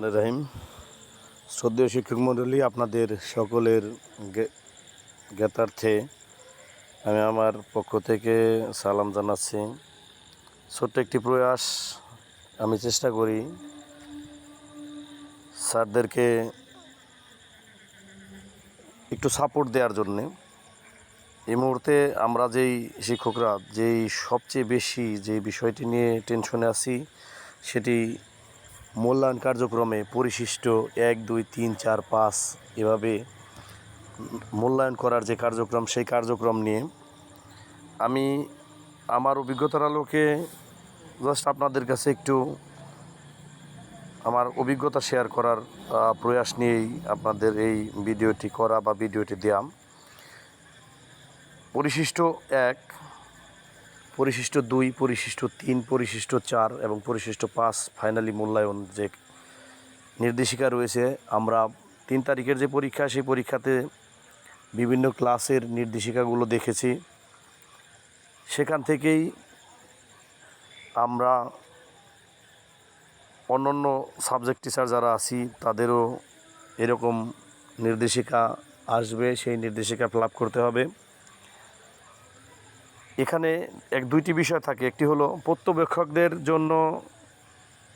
মানে রাহিম। শ্রদ্ধেয় শিক্ষক মণ্ডলী, আপনাদের সকলের জ্ঞাতার্থে আমি আমার পক্ষ থেকে সালাম জানাচ্ছি। ছোট্ট একটি প্রয়াস আমি চেষ্টা করি স্যারদেরকে একটু সাপোর্ট দেওয়ার জন্যে। এই মুহূর্তে আমরা যেই শিক্ষকরা, যেই সবচেয়ে বেশি যে বিষয়টি নিয়ে টেনশনে আছি, সেটি মূল্যায়ন কার্যক্রমে পরিশিষ্ট এক, দুই, তিন, চার, পাঁচ এভাবে মূল্যায়ন করার যে কার্যক্রম, সেই কার্যক্রম নিয়ে আমি আমার অভিজ্ঞতার আলোকে জাস্ট আপনাদের কাছে একটু আমার অভিজ্ঞতা শেয়ার করার প্রয়াস নিয়েই আপনাদের এই ভিডিওটি করা বা ভিডিওটি দেওয়া পরিশিষ্ট এক পরিশিষ্ট দুই, পরিশিষ্ট তিন, পরিশিষ্ট চার এবং পরিশিষ্ট পাঁচ ফাইনালি মূল্যায়ন যে নির্দেশিকা রয়েছে, আমরা তিন তারিখের যে পরীক্ষা, সেই পরীক্ষাতে বিভিন্ন ক্লাসের নির্দেশিকাগুলো দেখেছি। সেখান থেকেই আমরা অন্যান্য সাবজেক্ট টিচার যারা আছি, তাদেরও এরকম নির্দেশিকা আসবে, সেই নির্দেশিকা ফিল করতে হবে। এখানে এক দুইটি বিষয় থাকে। একটি হলো প্রত্যবেক্ষকদের জন্য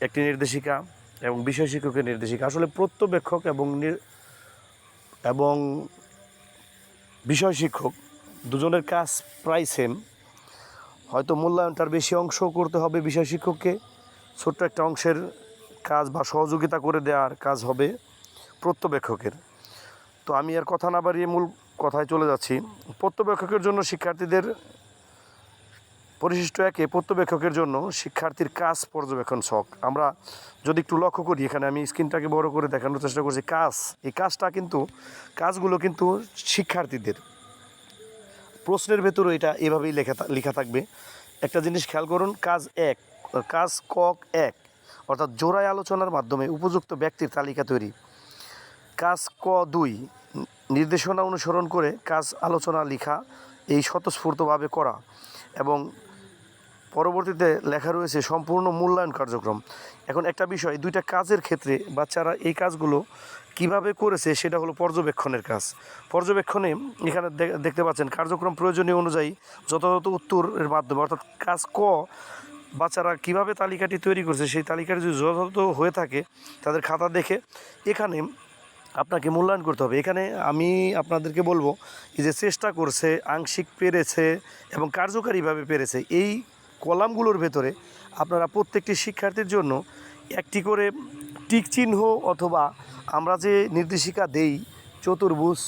একটি নির্দেশিকা এবং বিষয় শিক্ষকের নির্দেশিকা। আসলে প্রত্যবেক্ষক এবং এবং বিষয় শিক্ষক দুজনের কাজ প্রায় সেম হয়তো মূল্যায়নটার বেশি অংশ করতে হবে বিষয় শিক্ষককে। ছোট্ট একটা অংশের কাজ বা সহযোগিতা করে দেওয়ার কাজ হবে প্রত্যবেক্ষকের। তো আমি আর কথা না বাড়িয়ে মূল কথায় চলে যাচ্ছি। প্রত্যবেক্ষকের জন্য শিক্ষার্থীদের পরিশিষ্ট একে প্রত্যবেক্ষকের জন্য শিক্ষার্থীর কাজ পর্যবেক্ষণ শখ আমরা যদি একটু লক্ষ্য করি, এখানে আমি স্ক্রিনটাকে বড় করে দেখানোর চেষ্টা করছি। কাজ, এই কাজটা কিন্তু, কাজগুলো কিন্তু শিক্ষার্থীদের। প্রশ্নের ভেতরও এটা এভাবেই লেখা লেখা থাকবে। একটা জিনিস খেয়াল করুন, কাজ এক, কাজ কক এক, অর্থাৎ জোড়ায় আলোচনার মাধ্যমে উপযুক্ত ব্যক্তির তালিকা তৈরি। কাজ ক দুই, নির্দেশনা অনুসরণ করে কাজ আলোচনা লেখা এই স্বতঃস্ফূর্তভাবে করা এবং পরবর্তীতে লেখা রয়েছে সম্পূর্ণ মূল্যায়ন কার্যক্রম। এখন একটা বিষয়, দুইটা কাজের ক্ষেত্রে বাচ্চারা এই কাজগুলো কীভাবে করেছে সেটা হলো পর্যবেক্ষণের কাজ। পর্যবেক্ষণে এখানে দেখতে পাচ্ছেন কার্যক্রম প্রয়োজনীয় অনুযায়ী যথাযথ উত্তরের মাধ্যমে, অর্থাৎ কাজ ক, বাচ্চারা কীভাবে তালিকাটি তৈরি করছে সেই তালিকাটি যদি যথাযথ হয়ে থাকে তাদের খাতা দেখে এখানে আপনাকে মূল্যায়ন করতে হবে। এখানে আমি আপনাদেরকে বলব যে চেষ্টা করছে, আংশিক পেরেছে এবং কার্যকারীভাবে পেরেছে, এই কলামগুলোর ভেতরে আপনারা প্রত্যেকটি শিক্ষার্থীর জন্য একটি করে টিক চিহ্ন অথবা আমরা যে নির্দেশিকা দেই, চতুর্ভুজ,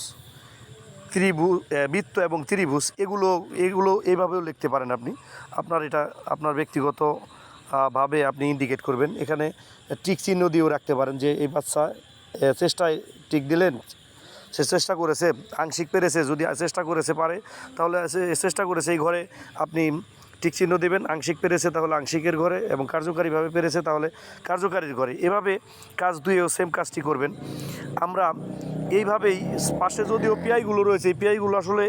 ত্রিভুজ বৃত্ত এবং ত্রিভুজ, এগুলো এগুলো এইভাবেও লিখতে পারেন আপনি। আপনার এটা, আপনার ব্যক্তিগত ভাবে আপনি ইন্ডিকেট করবেন। এখানে টিক চিহ্ন দিয়েও রাখতে পারেন যে এই বাচ্চা চেষ্টায় টিক দিলেন, সে চেষ্টা করেছে, আংশিক পেরেছে, যদি চেষ্টা করেছে পারে, তাহলে সে, চেষ্টা করেছে এই ঘরে আপনি চিহ্ন দেবেন, আংশিক পেরেছে তাহলে আংশিকের ঘরে এবং কার্যকারীভাবে পেরেছে তাহলে কার্যকারীর ঘরে। এভাবে কাজ দুইয়েও সেম কাজটি করবেন। আমরা এইভাবেই পাশে যদিও পিআইগুলো রয়েছে, এই পিআইগুলো আসলে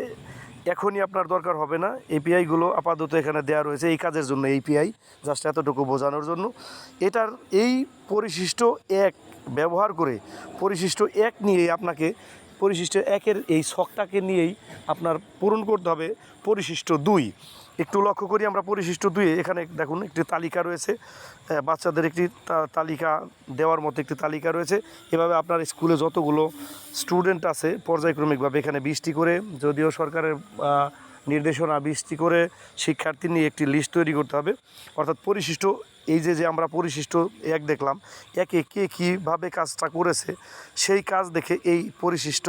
এখনই আপনার দরকার হবে না। এই পিআইগুলো আপাতত এখানে দেওয়া রয়েছে এই কাজের জন্য, এই পিআই জাস্ট এতটুকু বোঝানোর জন্য। এটার এই পরিশিষ্ট এক, ব্যবহার করে পরিশিষ্ট এক নিয়ে আপনাকে, পরিশিষ্ট একের এই শখটাকে নিয়েই আপনার পূরণ করতে হবে। পরিশিষ্ট দুই একটু লক্ষ্য করি আমরা পরিশিষ্ট দুই, এখানে দেখুন একটি তালিকা রয়েছে। বাচ্চাদের একটি তালিকা দেওয়ার মতো একটি তালিকা রয়েছে। এভাবে আপনার স্কুলে যতগুলো স্টুডেন্ট আছে, পর্যায়ক্রমিকভাবে এখানে বৃষ্টি করে, যদিও সরকারের নির্দেশনা বৃষ্টি করে শিক্ষার্থী নিয়ে একটি লিস্ট তৈরি করতে হবে। অর্থাৎ পরিশিষ্ট, এই যে যে আমরা পরিশিষ্ট এক দেখলাম, একে কে কীভাবে কাজটা করেছে, সেই কাজ দেখে এই পরিশিষ্ট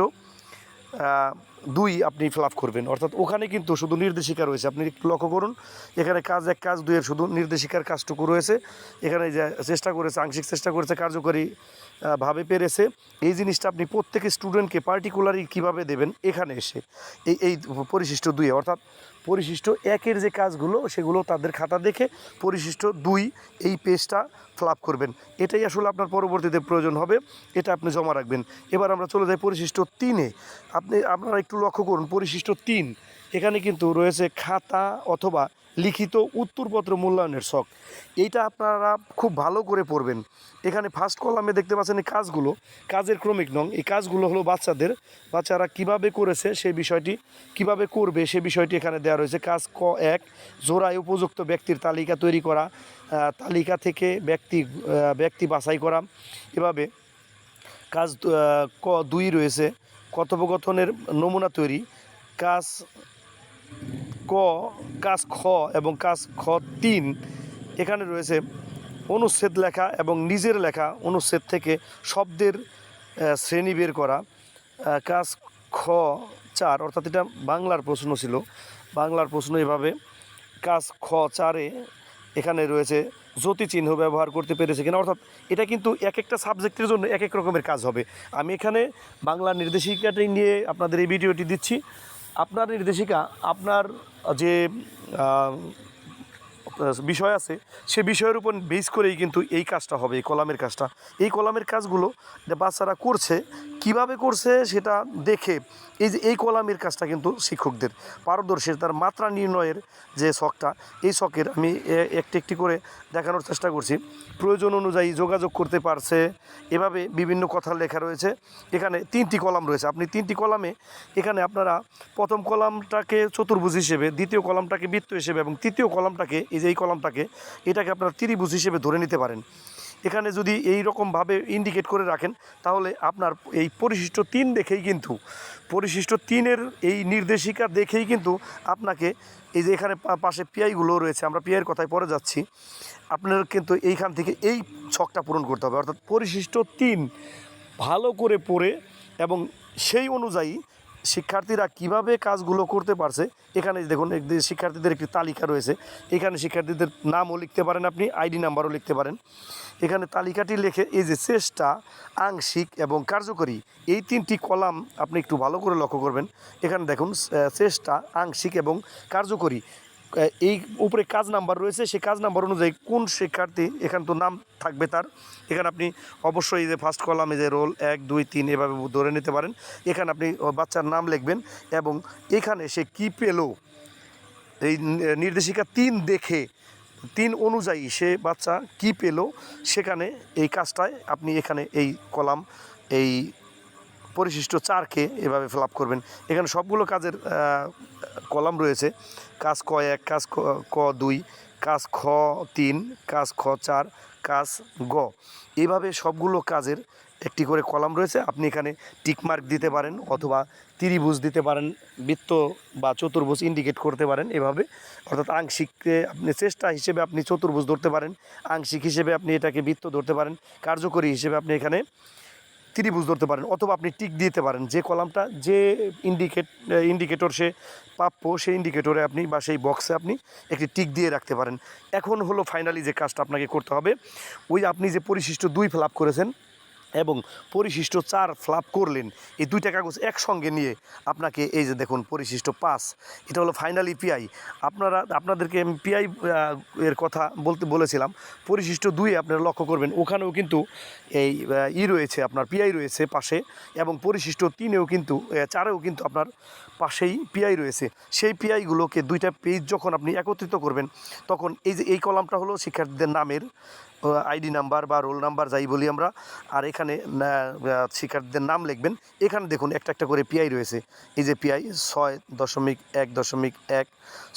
দুই আপনি ফিল করবেন। অর্থাৎ ওখানে কিন্তু শুধু নির্দেশিকা রয়েছে। আপনি একটু লক্ষ্য করুন, এখানে কাজ এক, কাজ দুইয়ের শুধু নির্দেশিকার কাজটুকু রয়েছে। এখানে যে চেষ্টা করেছে, আংশিক চেষ্টা করেছে, কার্যকরী ভাবে পেরেছে। এই জিনিসটা আপনি প্রত্যেক স্টুডেন্টকে পার্টিকুলারই কীভাবে দেবেন, এখানে এসে। এই এই পরিশিষ্ট দুয়ে অর্থাৎ পরিশিষ্ট একের যে কাজগুলো, সেগুলো তাদের খাতা দেখে পরিশিষ্ট দুই এই পেজটা ফ্লাপ করবেন। এটাই আসলে আপনার পরবর্তীতে প্রয়োজন হবে, এটা আপনি জমা রাখবেন। এবার আমরা চলে যাই পরিশিষ্ট তিনে। আপনি, আপনারা একটু লক্ষ্য করুন, পরিশিষ্ট তিন, এখানে কিন্তু রয়েছে খাতা অথবা লিখিত উত্তরপত্র মূল্যায়নের শখ। এইটা আপনারা খুব ভালো করে পড়বেন। এখানে ফার্স্ট কলামে দেখতে পাচ্ছেন এই কাজগুলো। কাজের ক্রমিক নং। এই কাজগুলো হলো বাচ্চাদের। বাচ্চারা কীভাবে করেছে সেই বিষয়টি, কীভাবে করবে সে বিষয়টি এখানে দেওয়া রয়েছে। কাজ ক, এক, জোড়ায় উপযুক্ত ব্যক্তির তালিকা তৈরি করা তালিকা থেকে ব্যক্তি ব্যক্তি বাছাই করা। এভাবে কাজ ক, দুই রয়েছে। কথোপকথনের নমুনা তৈরি। কাজ ক, কাজ খ এবং কাজ খ তিন এখানে রয়েছে অনুচ্ছেদ লেখা এবং নিজের লেখা অনুচ্ছেদ থেকে শব্দের শ্রেণি বের করা। কাজ খ চার, অর্থাৎ এটা বাংলার প্রশ্ন ছিল। বাংলার প্রশ্ন এভাবে, কাজ খ চারে এখানে রয়েছে জ্যোতি চিহ্ন ব্যবহার করতে পেরেছে কিনা, অর্থাৎ এটা কিন্তু এক একটা সাবজেক্টের জন্য এক এক রকমের কাজ হবে। আমি এখানে বাংলা নির্দেশিকাটি নিয়ে আপনাদের এই ভিডিওটি দিচ্ছি। আপনার নির্দেশিকা, আপনার যে বিষয় আছে, সে বিষয়ের উপর বেস করেই কিন্তু এই কাজটা হবে, এই কলামের কাজটা। এই কলামের কাজগুলো যে বাচ্চারা করছে কীভাবে করছে সেটা দেখে এই যে এই কলামের কাজটা কিন্তু শিক্ষকদের পারদর্শী তার মাত্রা নির্ণয়ের যে শখটা, এই শখের আমি একটি একটি করে দেখানোর চেষ্টা করছি। প্রয়োজন অনুযায়ী যোগাযোগ করতে পারছে, এভাবে বিভিন্ন কথা লেখা রয়েছে। এখানে তিনটি কলাম রয়েছে। আপনি তিনটি কলামে এখানে আপনারা প্রথম কলামটাকে চতুর্ভুজ হিসেবে, দ্বিতীয় কলামটাকে বৃত্ত হিসেবে এবং তৃতীয় কলামটাকে, এই যে এই কলামটাকে, এটাকে আপনারা ত্রিভুজ হিসেবে ধরে নিতে পারেন। এখানে যদি এই রকমভাবে ইন্ডিকেট করে রাখেন, তাহলে আপনার এই পরিশিষ্ট তিন দেখেই কিন্তু, পরিশিষ্ট তিনের এই নির্দেশিকা দেখেই কিন্তু আপনাকে এই যে এখানে পাশে পিআইগুলো রয়েছে, আমরা পিআইয়ের কথায় পরে যাচ্ছি, আপনার কিন্তু এইখান থেকে এই ছকটা পূরণ করতে হবে। অর্থাৎ পরিশিষ্ট তিন ভালো করে পড়ে এবং সেই অনুযায়ী শিক্ষার্থীরা কীভাবে কাজগুলো করতে পারছে? এখানে দেখুন শিক্ষার্থীদের একটি তালিকা রয়েছে। এখানে শিক্ষার্থীদের নামও লিখতে পারেন আপনি, আইডি নাম্বারও লিখতে পারেন। এখানে তালিকাটি লেখে, এই যে চেষ্টা, আংশিক এবং কার্যকরী, এই তিনটি কলাম আপনি একটু ভালো করে লক্ষ্য করবেন। এখানে দেখুন চেষ্টা, আংশিক এবং কার্যকরী। এই উপরে কাজ নাম্বার রয়েছে, সেই কাজ নাম্বার অনুযায়ী কোন শিক্ষার্থী, এখানে তো নাম থাকবে তার, এখানে আপনি অবশ্যই যে ফার্স্ট কলামে যে রোল এক, দুই, তিন এভাবে ধরে নিতে পারেন। এখানে আপনি বাচ্চার নাম লিখবেন এবং এখানে সে কী পেল, এই নির্দেশিকা তিন দেখে, তিন অনুযায়ী সে বাচ্চা কি পেল, সেখানে এই কাজটায় আপনি এখানে এই কলাম এই পরিশিষ্ট চারকে এভাবে ফিল করবেন। এখানে সবগুলো কাজের কলাম রয়েছে। কাজ ক এক, কাজ ক- ক দুই, কাজ খ তিন, কাজ খ চার, কাজ গ। এইভাবে সবগুলো কাজের একটি করে কলাম রয়েছে। আপনি এখানে টিকমার্ক দিতে পারেন অথবা ত্রিভুজ দিতে পারেন, বৃত্ত বা চতুর্ভুজ ইন্ডিকেট করতে পারেন এভাবে। অর্থাৎ আংশিককে আপনি চেষ্টা হিসেবে আপনি চতুর্ভুজ ধরতে পারেন। আংশিক হিসেবে আপনি এটাকে বৃত্ত ধরতে পারেন। কার্যকরী হিসেবে আপনি এখানে ত্রিভুজ ধরতে পারেন অথবা আপনি টিক দিতে পারেন। যে কলামটা, যে ইন্ডিকেট ইন্ডিকেটর সে প্রাপ্য, সেই ইন্ডিকেটরে আপনি বা সেই বক্সে আপনি একটি টিক দিয়ে রাখতে পারেন। এখন হলো ফাইনালি যে কাজটা আপনাকে করতে হবে, ওই আপনি যে পরিশিষ্ট দুই ফ্লাপ করেছেন এবং পরিশিষ্ট চার ফ্লাপ করলেন। এই দুইটা কাগজ একসঙ্গে নিয়ে আপনাকে এই যে দেখুন পরিশিষ্ট পাঁচ, এটা হলো ফাইনালি পিআই আপনারা, আপনাদেরকে আমি পিআই এর কথা বলতে বলেছিলাম। পরিশিষ্ট দুই আপনারা লক্ষ্য করবেন, ওখানেও কিন্তু এই ই রয়েছে, আপনার পিআই রয়েছে পাশে এবং পরিশিষ্ট তিনেও কিন্তু চারেও কিন্তু আপনার পাশেই পিআই রয়েছে। সেই পিআইগুলোকে দুইটা পেজ যখন আপনি একত্রিত করবেন, তখন এই যে এই কলামটা হলো শিক্ষার্থীদের নামের আইডি নাম্বার বা রোল নাম্বার যাই বলি আমরা, আর এখানে শিক্ষার্থীদের নাম লিখবেন। এখানে দেখুন, একটা একটা করে পিআই রয়েছে। এই যে পিআই ছয় দশমিক এক দশমিক এক,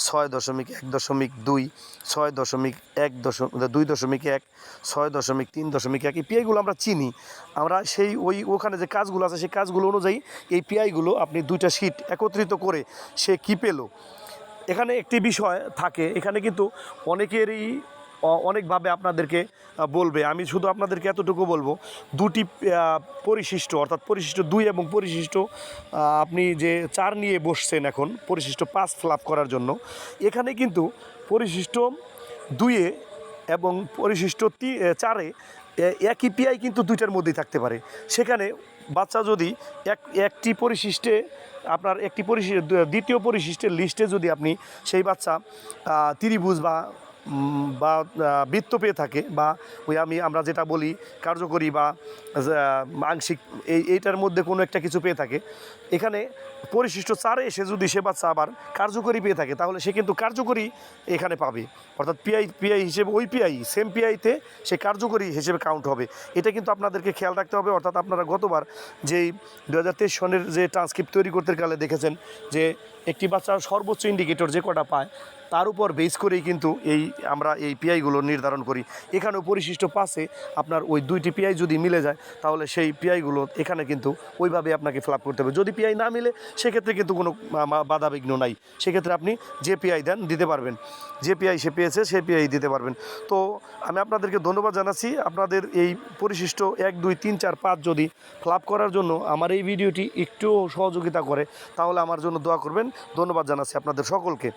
ছয় দশমিক এক দশমিক দুই, ছয় দশমিক এক দশমিক দুই দশমিক এক, ছয় দশমিক তিন দশমিক এক। এই পিআইগুলো আমরা চিনি। আমরা সেই ওই, ওখানে যে কাজগুলো আছে, সেই কাজগুলো অনুযায়ী এই পিআইগুলো আপনি দুইটা শিট একত্রিত করে সে কী পেল? এখানে একটি বিষয় থাকে। এখানে কিন্তু অনেকেরই অনেকভাবে আপনাদেরকে বলবে। আমি শুধু আপনাদেরকে এতটুকু বলব, দুটি পরিশিষ্ট, অর্থাৎ পরিশিষ্ট দুই এবং পরিশিষ্ট আপনি যে চার নিয়ে বসছেন এখন, পরিশিষ্ট পাঁচ ফ্লাপ করার জন্য, এখানে কিন্তু পরিশিষ্ট দুইয়ে এবং পরিশিষ্ট তি চারে একই পিআই কিন্তু দুইটার মধ্যেই থাকতে পারে। সেখানে বাচ্চা যদি এক, একটি পরিশিষ্টে, আপনার একটি পরিশিষ্ট দ্বিতীয় পরিশিষ্টের লিস্টে যদি আপনি সেই বাচ্চা ত্রিভুজ বা বা বৃত্ত পেয়ে থাকে বা ওই আমি, আমরা যেটা বলি কার্যকরী বা আংশিক, এই, এইটার মধ্যে কোনো একটা কিছু পেয়ে থাকে। এখানে পরিশিষ্ট চারে এসে যদি সে বাচ্চা আবার কার্যকরী পেয়ে থাকে, তাহলে সে কিন্তু কার্যকরী এখানে পাবে। অর্থাৎ পিআই পিআই হিসেবে ওই পিআই, সেম পিআইতে সে কার্যকরী হিসেবে কাউন্ট হবে। এটা কিন্তু আপনাদেরকে খেয়াল রাখতে হবে, অর্থাৎ আপনারা গতবার যেই দু হাজার তেইশ সনের যে ট্রান্সক্রিপ্ট তৈরি করতে গেলে দেখেছেন যে একটি বাচ্চার সর্বোচ্চ ইন্ডিকেটর যে কটা পায়, তার উপর বেস করেই কিন্তু এই আমরা এই পিআইগুলো নির্ধারণ করি। এখানেও পরিশিষ্ট পাশে আপনার ওই দুইটি পিআই যদি মিলে যায়, তাহলে সেই পিআইগুলো এখানে কিন্তু ওইভাবে আপনাকে ফিল করতে হবে। যদি পিআই না মিলে, সেক্ষেত্রে কিন্তু কোনো মা- মা- বাধা বিঘ্ন নাই। সেক্ষেত্রে আপনি যে পিআই দেন, দিতে পারবেন। যে পিআই সে পেয়েছে, সে পিআই দিতে পারবেন। তো আমি আপনাদেরকে ধন্যবাদ জানাচ্ছি। আপনাদের এই পরিশিষ্ট এক, দুই, তিন, চার, পাঁচ যদি ফ্লাপ করার জন্য আমার এই ভিডিওটি একটু সহযোগিতা করে, তাহলে আমার জন্য দোয়া করবেন। ধন্যবাদ জানাচ্ছি আপনাদের সকলকে।